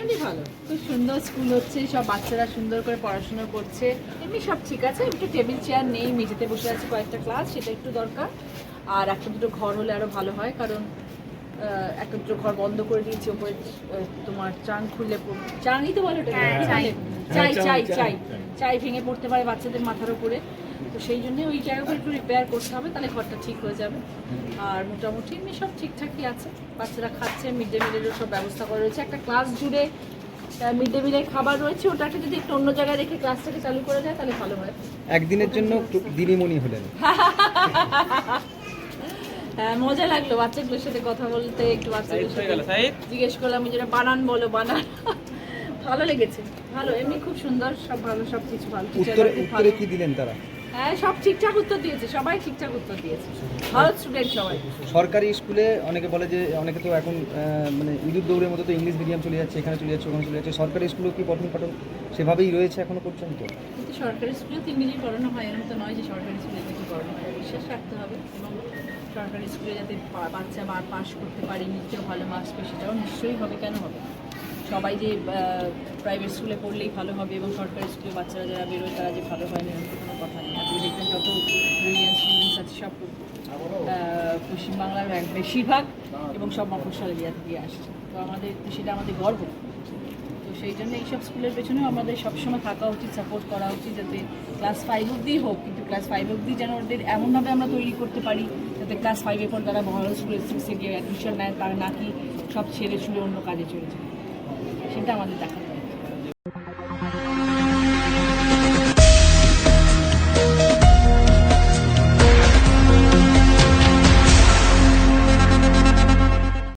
এমনি ভালো। খুব সুন্দর স্কুল হচ্ছে সব বাচ্চারা সুন্দর করে পড়াশোনা করছে। এমনি সব ঠিক আছে একটু টেবিল চেয়ার নেই মেঝেতে বসে আছে কয়েকটা ক্লাস সেটা একটু দরকার। আর একটা দুটো ঘর হলে আরও ভালো হয় কারণ একটা দুটো ঘর বন্ধ করে দিয়েছি ওপরে তোমার চাং খুললে পড়- চাংই তো বলো? হ্যাঁ, চাই। চাই চাই চাই চাই। ভেঙে পড়তে পারে বাচ্চাদের মাথার উপরে। তো সেই জন্য ওই জায়গাগুলো একটু রিপেয়ার করতে হবে তাহলে ঘরটা ঠিক হয়ে যাবে। আর মোটামুটি এমনি সব ঠিকঠাকই আছে। বাচ্চারা খাচ্ছে মিড ডে মিলেরও সব ব্যবস্থা করা রয়েছে। একটা ক্লাস জুড়ে মিড ডে মিলের খাবার রয়েছে ওটাকে যদি একটু অন্য জায়গায় রেখে ক্লাসটাকে চালু করা যায় তাহলে ভালো হয়। একদিনের জন্য দিদিমণি হলেন। হ্যাঁ মজা লাগল বাচ্চাগুলোর সাথে কথা বলতে একটু বাচ্চাগুলোর সাথে জিজ্ঞেস করলাম যেটা বানান বলো বানান। ভালো লেগেছে। ভালো এমনি খুব সুন্দর সব ভালো সব কিছু ভালো। উত্তরে উত্তরে কি দিলেন তারা? হ্যাঁ সব ঠিকঠাক উত্তর দিয়েছে সবাই ঠিকঠাক উত্তর দিয়েছে। ভালো স্টুডেন্ট সবাই। সরকারি স্কুলে অনেকে বলে যে অনেকে তো এখন মানে ইঁদুর দৌড়ের মতো তো ইংলিশ মিডিয়াম চলে যাচ্ছে এখানে চলে যাচ্ছে ওখানে চলে যাচ্ছে। সরকারি স্কুলেও কি পঠন পাঠন সেভাবেই রয়েছে এখনও পর্যন্ত? কিন্তু সরকারি স্কুলে তো ইংরেজি পড়ানো হয় এরকম তো নয় যে সরকারি স্কুলে ইংরেজি পড়ানো হয়। বিশ্বাস রাখতে হবে এবং সরকারি স্কুলে যাতে বাচ্চা বার পাস করতে পারে নিশ্চয়ই ভালো মার্কস পেয়ে সেটাও নিশ্চয়ই হবে কেন হবে সবাই যে প্রাইভেট স্কুলে পড়লেই ভালো হবে এবং সরকারি স্কুলে বাচ্চারা যারা বেরোয় তারা যে ভালো হয় না, এরকম কোনো কথা নেই। আপনি দেখবেন যত ব্রিলিয়ান্ট স্টুডেন্টস আছে, সব পশ্চিমবাংলার বেশিরভাগ এবং সব মফস্বল এরিয়া থেকে আসছে। তো আমাদের সেটা আমাদের গর্ব। তো সেই জন্য এইসব স্কুলের পেছনেও আমাদের সবসময় থাকা উচিত সাপোর্ট করা উচিত যাতে ক্লাস ফাইভ অবধি হোক, কিন্তু ক্লাস ফাইভ অবধি যেন ওদের এমনভাবে আমরা তৈরি করতে পারি যাতে ক্লাস ফাইভের পর তারা ভালো স্কুলে সিক্সে গিয়ে অ্যাডমিশন নেয়, তারা নাকি সব ছেড়ে ছুড়ে অন্য কাজে চলে যায়। সেটা আমাদের দেখা